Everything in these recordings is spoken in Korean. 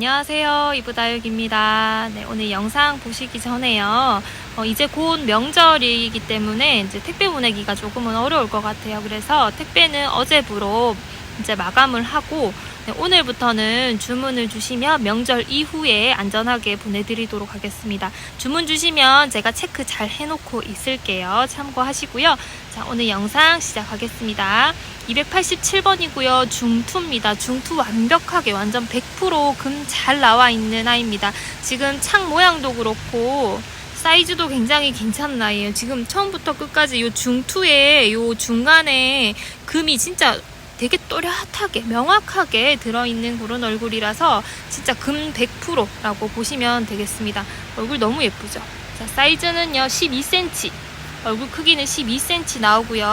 안녕하세요. 이브다육입니다. 네, 오늘 영상 보시기 전에요. 어, 이제 곧 명절이기 때문에 이제 택배 보내기가 조금은 어려울 것 같아요. 그래서 택배는 어제부로 이제 마감을 하고 네, 오늘부터는 주문을 주시면 명절 이후에 안전하게 보내드리도록 하겠습니다. 주문 주시면 제가 체크 잘 해놓고 있을게요. 참고하시고요. 자, 오늘 영상 시작하겠습니다. 287번이고요. 중투입니다. 중투 완벽하게 완전 100%금 잘 나와 있는 아이입니다. 지금 창 모양도 그렇고 사이즈도 굉장히 괜찮은 아이예요. 지금 처음부터 끝까지 요 중투에 요 중간에 금이 진짜 되게 또렷하게 명확하게 들어있는 그런 얼굴이라서 진짜 금 100%라고 보시면 되겠습니다. 얼굴 너무 예쁘죠? 자, 사이즈는요 12cm 얼굴 크기는 12cm 나오고요.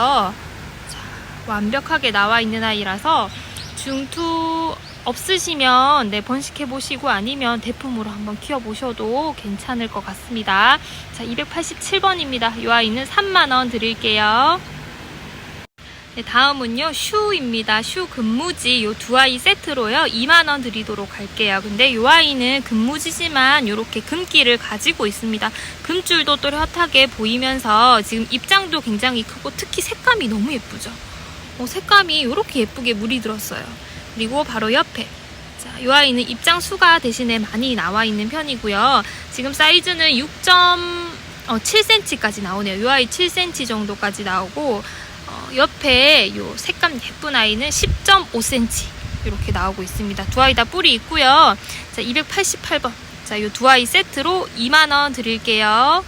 자, 완벽하게 나와 있는 아이라서 중투 없으시면 네, 번식해 보시고 아니면 대품으로 한번 키워 보셔도 괜찮을 것 같습니다. 자, 287번입니다. 이 아이는 3만 원 드릴게요. 네, 다음은요 슈입니다. 슈 금무지 요 두 아이 세트로요 2만 원 드리도록 할게요. 근데 요 아이는 금무지지만 요렇게 금기를 가지고 있습니다. 금줄도 또렷하게 보이면서 지금 입장도 굉장히 크고 특히 색감이 너무 예쁘죠. 어, 색감이 요렇게 예쁘게 물이 들었어요. 그리고 바로 옆에 자, 요 아이는 입장 수가 대신에 많이 나와 있는 편이고요. 지금 사이즈는 6.7cm까지 나오네요. 요 아이 7cm 정도까지 나오고 어, 옆에 요 색감 예쁜 아이는 10.5cm 이렇게 나오고 있습니다. 두 아이 다 뿔이 있고요. 자, 288번. 자, 요 두 아이 세트로 2만 원 드릴게요.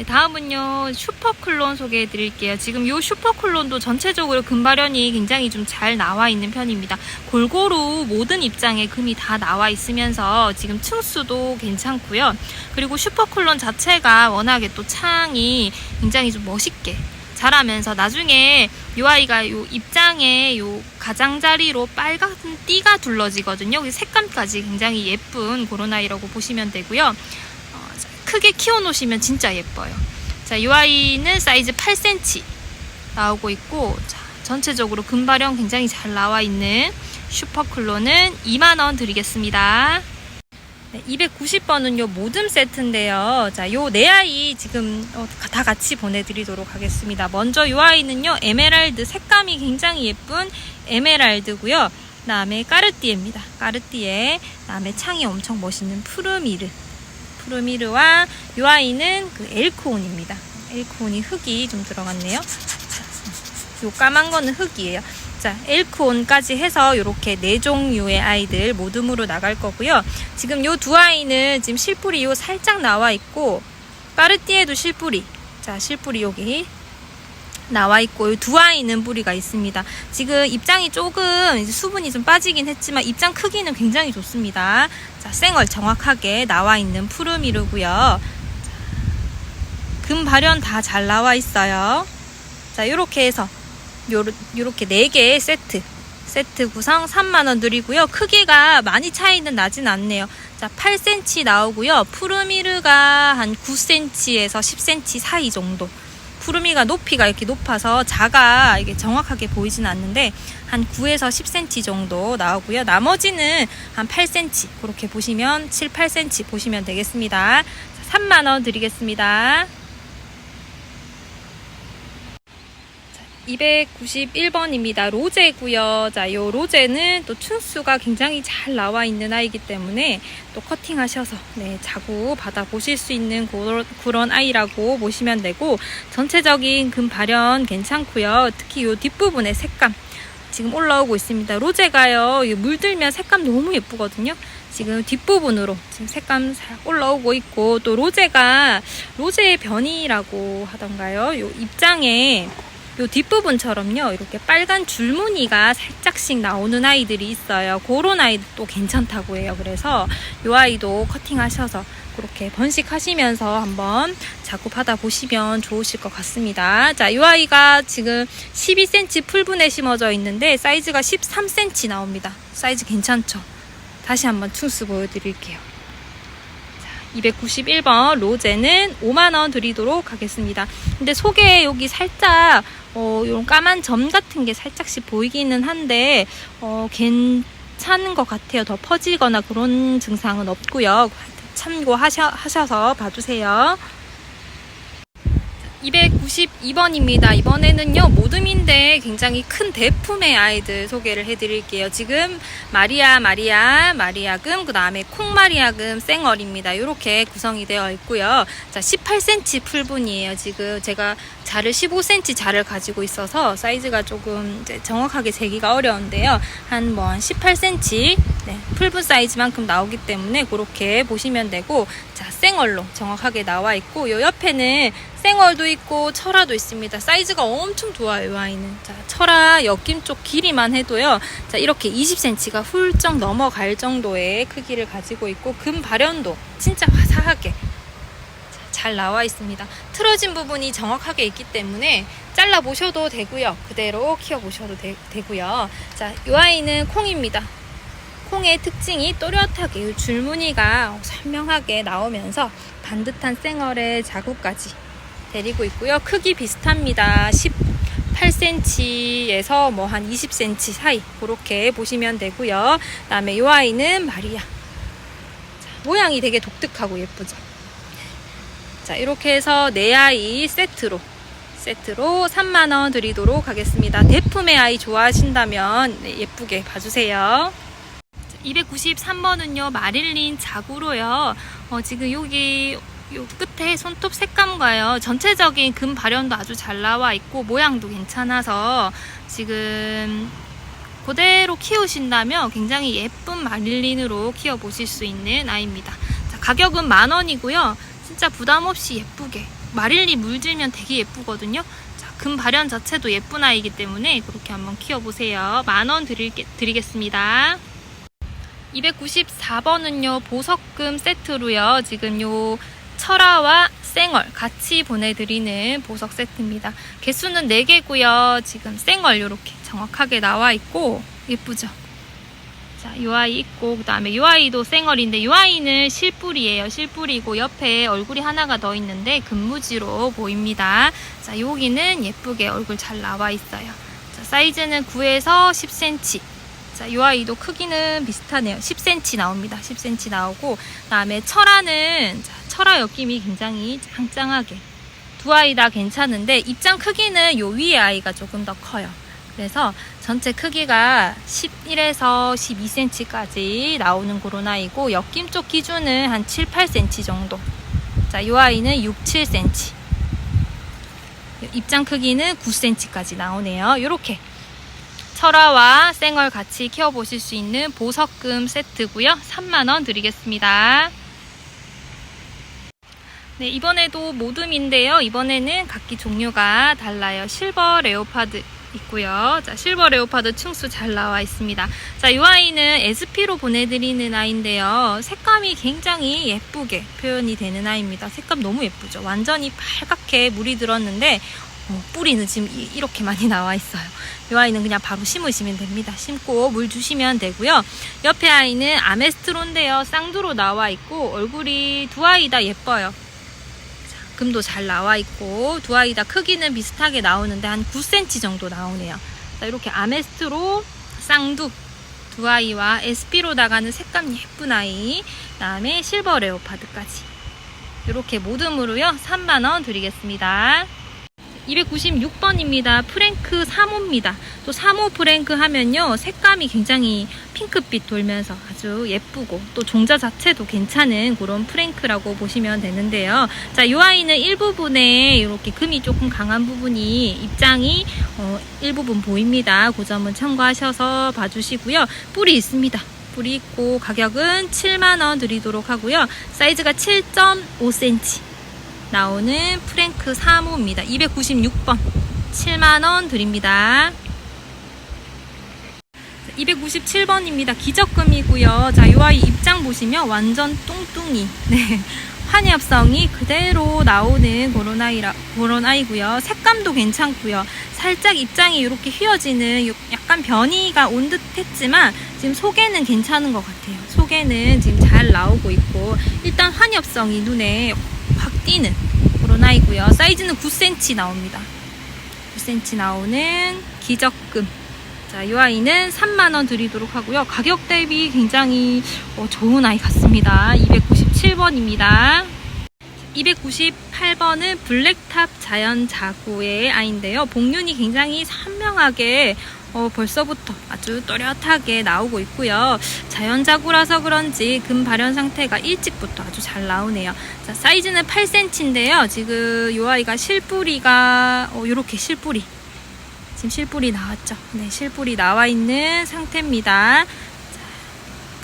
네, 다음은요 슈퍼클론 소개해 드릴게요. 지금 요 슈퍼클론도 전체적으로 금발현이 굉장히 좀 잘 나와 있는 편입니다. 골고루 모든 입장에 금이 다 나와 있으면서 지금 층수도 괜찮고요. 그리고 슈퍼클론 자체가 워낙에 또 창이 굉장히 좀 멋있게 자라면서 나중에 요 아이가 요 입장에 요 가장자리로 빨간 띠가 둘러지거든요. 그 색감까지 굉장히 예쁜 그런 아이라고 보시면 되고요. 크게 키워놓으시면 진짜 예뻐요. 자, 이 아이는 사이즈 8cm 나오고 있고, 자, 전체적으로 금발형 굉장히 잘 나와 있는 슈퍼클로는 2만원 드리겠습니다. 네, 290번은 요 모듬 세트인데요. 자, 요 네 아이 지금 어, 다 같이 보내드리도록 하겠습니다. 먼저 요 아이는요, 에메랄드 색감이 굉장히 예쁜 에메랄드고요. 그다음에 까르띠에입니다. 까르띠에, 그다음에 창이 엄청 멋있는 푸르미르. 푸르미르와 요 아이는 그 엘코온입니다. 엘코온이 흙이 좀 들어갔네요. 자, 요 까만 거는 흙이에요. 자, 엘코온까지 해서 이렇게 네 종류의 아이들 모둠으로 나갈 거고요. 지금 요 두 아이는 지금 실뿌리 요 살짝 나와 있고 까르띠에도 실뿌리. 자, 실뿌리 여기 나와 있고 이두 아이는 뿌리가 있습니다. 지금 입장이 조금 수분이 좀 빠지긴 했지만 입장 크기는 굉장히 좋습니다. 자, 생얼 정확하게 나와 있는 푸르미르고요. 금 발현 다 잘 나와 있어요. 자, 이렇게 해서 요르, 요렇게 4개의 세트 세트 구성 3만원 드리고요. 크기가 많이 차이는 나진 않네요. 자, 8cm 나오고요. 푸르미르가 한 9cm에서 10cm 사이 정도. 푸르미가 높이가 이렇게 높아서 자가 이게 정확하게 보이진 않는데 한 9에서 10cm 정도 나오고요. 나머지는 한 8cm 그렇게 보시면 7, 8cm 보시면 되겠습니다. 3만 원 드리겠습니다. 291번입니다. 로제고요. 자, 요 로제는 또 춘수가 굉장히 잘 나와 있는 아이기 때문에 또 커팅하셔서 네, 자구 받아 보실 수 있는 그런, 그런 아이라고 보시면 되고 전체적인 금 발현 괜찮고요. 특히 요 뒷부분의 색감 지금 올라오고 있습니다. 로제가요. 물들면 색감 너무 예쁘거든요. 지금 뒷부분으로 지금 색감 올라오고 있고 또 로제가 로제의 변이라고 하던가요. 요 입장에 요 뒷부분처럼요 이렇게 빨간 줄무늬가 살짝씩 나오는 아이들이 있어요. 그런 아이도 괜찮다고 해요. 그래서 요 아이도 커팅하셔서 그렇게 번식하시면서 한번 작업하다 보시면 좋으실 것 같습니다. 자이 아이가 지금 12cm 풀분에 심어져 있는데 사이즈가 13cm 나옵니다. 사이즈 괜찮죠? 다시 한번 퉁스 보여드릴게요 291번 로제는 5만원 드리도록 하겠습니다. 근데 속에 여기 살짝 어, 이런 까만 점 같은 게 살짝씩 보이기는 한데 어, 괜찮은 것 같아요. 더 퍼지거나 그런 증상은 없고요. 참고하셔서 봐주세요. 292번입니다. 이번에는요, 모듬인데 굉장히 큰 대품의 아이들 소개를 해드릴게요. 지금 마리아, 마리아, 마리아금, 그 다음에 콩마리아금, 생얼입니다. 이렇게 구성이 되어 있고요. 자, 18cm 풀분이에요. 지금 제가 자를 15cm 자를 가지고 있어서 사이즈가 조금 정확하게 재기가 어려운데요. 한 뭐 한 18cm 네, 풀분 사이즈만큼 나오기 때문에 그렇게 보시면 되고 자, 생얼로 정확하게 나와 있고 요 옆에는 생얼도 있고 철화도 있습니다. 사이즈가 엄청 좋아요, 이 아이는. 자, 철화 옆김 쪽 길이만 해도요. 자, 이렇게 20cm가 훌쩍 넘어갈 정도의 크기를 가지고 있고 금 발현도 진짜 화사하게 자, 잘 나와 있습니다. 틀어진 부분이 정확하게 있기 때문에 잘라 보셔도 되고요. 그대로 키워 보셔도 되, 되고요. 자, 이 아이는 콩입니다. 콩의 특징이 또렷하게 이 줄무늬가 선명하게 나오면서 반듯한 생얼의 자국까지 데리고 있고요. 크기 비슷합니다. 18cm에서 뭐 한 20cm 사이 그렇게 보시면 되고요. 그다음에 이 아이는 마리아. 자, 모양이 되게 독특하고 예쁘죠. 자 이렇게 해서 네 아이 세트로 세트로 3만 원 드리도록 하겠습니다. 대품의 아이 좋아하신다면 네, 예쁘게 봐주세요. 293번은요 마릴린 자구로요. 어, 지금 여기 요 끝에 손톱 색감과요 전체적인 금 발현도 아주 잘 나와 있고 모양도 괜찮아서 지금 그대로 키우신다면 굉장히 예쁜 마릴린으로 키워 보실 수 있는 아이입니다. 자, 가격은 만 원이고요. 진짜 부담 없이 예쁘게 마릴린 물들면 되게 예쁘거든요. 자, 금 발현 자체도 예쁜 아이이기 때문에 그렇게 한번 키워 보세요. 만 원 드리겠습니다. 294번은요 보석금 세트로요 지금 요 철화와 생얼 같이 보내드리는 보석 세트입니다. 개수는 4개고요. 지금 생얼 이렇게 정확하게 나와 있고 예쁘죠? 자, 이 아이 있고 그다음에 이 아이도 생얼인데 이 아이는 실뿔이에요. 실뿔이고 옆에 얼굴이 하나가 더 있는데 금무지로 보입니다. 자 여기는 예쁘게 얼굴 잘 나와 있어요. 자, 사이즈는 9에서 10cm 자, 이 아이도 크기는 비슷하네요. 10cm 나옵니다. 10cm 나오고, 그다음에 철화는 자, 철화 엮임이 굉장히 짱짱하게 두 아이 다 괜찮은데 입장 크기는 요 위에 아이가 조금 더 커요. 그래서 전체 크기가 11에서 12cm까지 나오는 그런 아이고 엮임 쪽 기준은 한 7, 8cm 정도. 자, 이 아이는 6, 7cm. 입장 크기는 9cm까지 나오네요. 이렇게 철화와 생얼 같이 키워보실 수 있는 보석금 세트고요. 3만원 드리겠습니다. 네, 이번에도 모듬인데요. 이번에는 각기 종류가 달라요. 실버 레오파드 있고요. 자, 실버 레오파드 층수 잘 나와 있습니다. 자, 이 아이는 SP로 보내드리는 아이인데요. 색감이 굉장히 예쁘게 표현이 되는 아이입니다. 색감 너무 예쁘죠? 완전히 빨갛게 물이 들었는데 어, 뿌리는 지금 이, 이렇게 많이 나와 있어요. 이 아이는 그냥 바로 심으시면 됩니다. 심고 물 주시면 되고요. 옆에 아이는 아메스트로인데요. 쌍두로 나와 있고 얼굴이 두 아이 다 예뻐요. 자, 금도 잘 나와 있고 두 아이 다 크기는 비슷하게 나오는데 한 9cm 정도 나오네요. 자, 이렇게 아메스트로 쌍두 두 아이와 SP로 나가는 색감 예쁜 아이 그다음에 실버 레오파드까지 이렇게 모듬으로요 3만원 드리겠습니다. 296번입니다. 프랭크 3호입니다. 또 3호 프랭크 하면요. 색감이 굉장히 핑크빛 돌면서 아주 예쁘고 또 종자 자체도 괜찮은 그런 프랭크라고 보시면 되는데요. 자, 이 아이는 일부분에 이렇게 금이 조금 강한 부분이 입장이 어, 일부분 보입니다. 그 점은 참고하셔서 봐주시고요. 뿔이 있습니다. 뿔이 있고 가격은 7만원 드리도록 하고요. 사이즈가 7.5cm. 나오는 프랭크 3호입니다. 296번 7만원 드립니다. 297번입니다. 기적금이고요. 자, 이 아이 입장 보시면 완전 뚱뚱이. 네. 환엽성이 그대로 나오는 그런 아이라 그런 아이고요. 색감도 괜찮고요. 살짝 입장이 이렇게 휘어지는 약간 변이가 온 듯했지만 지금 속에는 괜찮은 것 같아요. 속에는 지금 잘 나오고 있고 일단 환엽성이 눈에 확 띄는 그런 아이고요. 사이즈는 9cm 나옵니다. 9cm 나오는 기적금 자, 이 아이는 3만원 드리도록 하고요. 가격 대비 굉장히 어, 좋은 아이 같습니다. 297번입니다. 298번은 블랙탑 자연 자구의 아이인데요. 복륜이 굉장히 선명하게 어, 벌써부터 아주 또렷하게 나오고 있고요. 자연 자구라서 그런지 금 발현 상태가 일찍부터 아주 잘 나오네요. 자, 사이즈는 8cm인데요. 지금 이 아이가 실뿌리가 어, 이렇게 실뿌리 지금 실뿌리 나왔죠. 네, 실뿌리 나와 있는 상태입니다. 자,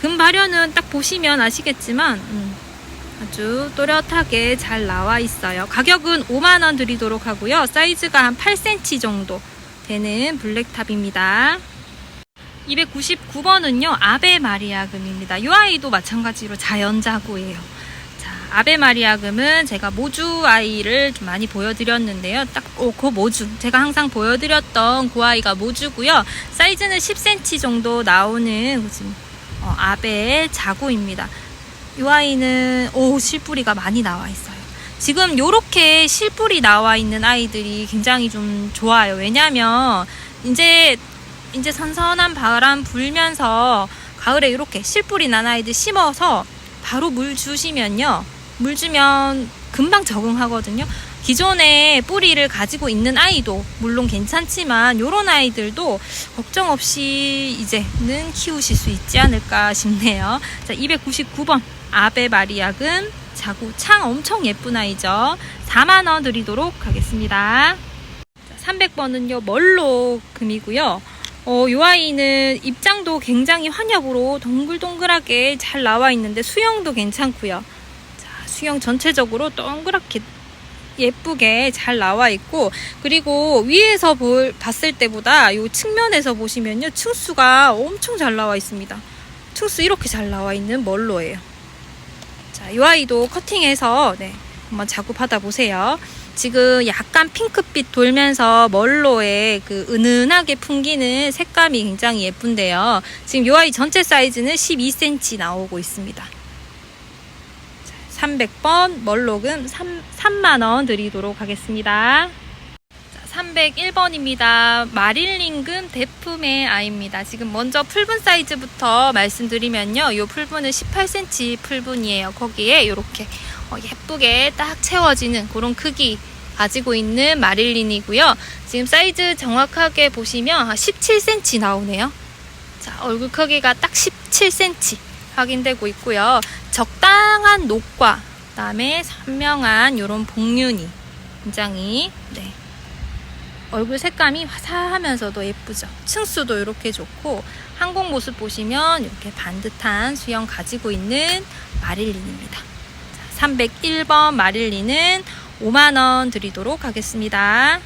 금 발현은 딱 보시면 아시겠지만 음, 아주 또렷하게 잘 나와 있어요. 가격은 5만원 드리도록 하고요. 사이즈가 한 8cm 정도 되는 블랙탑입니다. 299번은요, 아베 마리아 금입니다. 이 아이도 마찬가지로 자연자구예요. 자, 아베 마리아 금은 제가 모주 아이를 좀 많이 보여드렸는데요. 딱, 오, 그 모주. 제가 항상 보여드렸던 그 아이가 모주고요. 사이즈는 10cm 정도 나오는 지금, 어, 아베 자구입니다. 이 아이는 오 실뿌리가 많이 나와 있어요. 지금 요렇게 실뿌리 나와 있는 아이들이 굉장히 좀 좋아요. 왜냐면 이제 이제 선선한 바람 불면서 가을에 이렇게 실뿌리 난 아이들 심어서 바로 물 주시면요. 물 주면 금방 적응하거든요. 기존에 뿌리를 가지고 있는 아이도 물론 괜찮지만 요런 아이들도 걱정 없이 이제는 키우실 수 있지 않을까 싶네요. 자, 299번 아베 마리아금 자구 창 엄청 예쁜 아이죠. 4만 원 드리도록 하겠습니다. 300번은요 멀로 금이고요. 어, 요 아이는 입장도 굉장히 환엽으로 동글동글하게 잘 나와 있는데 수영도 괜찮고요. 자, 수영 전체적으로 동그랗게 예쁘게 잘 나와 있고 그리고 위에서 볼, 봤을 때보다 요 측면에서 보시면요 층수가 엄청 잘 나와 있습니다. 층수 이렇게 잘 나와 있는 멀로예요. 자, 이 아이도 커팅해서 네, 한번 작업하다 보세요. 지금 약간 핑크빛 돌면서 멀로에 그 은은하게 풍기는 색감이 굉장히 예쁜데요. 지금 이 아이 전체 사이즈는 12cm 나오고 있습니다. 300번 멀록은 3, 3만원 드리도록 하겠습니다. 301번입니다. 마릴링금 대품의 아이입니다. 지금 먼저 풀분 사이즈부터 말씀드리면요. 이 풀분은 18cm 풀분이에요. 거기에 이렇게 어, 예쁘게 딱 채워지는 그런 크기 가지고 있는 마릴린이고요. 지금 사이즈 정확하게 보시면 17cm 나오네요. 자, 얼굴 크기가 딱 17cm 확인되고 있고요. 적당한 녹과 그다음에 선명한 이런 복륜이 굉장히 네. 얼굴 색감이 화사하면서도 예쁘죠. 층수도 이렇게 좋고 항공 모습 보시면 이렇게 반듯한 수영 가지고 있는 마릴린입니다. 자, 301번 마릴린은 5만원 드리도록 하겠습니다.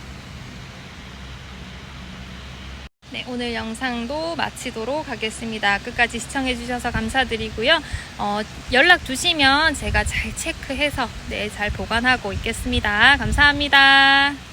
네, 오늘 영상도 마치도록 하겠습니다. 끝까지 시청해주셔서 감사드리고요. 어, 연락 주시면 제가 잘 체크해서 네, 잘 보관하고 있겠습니다. 감사합니다.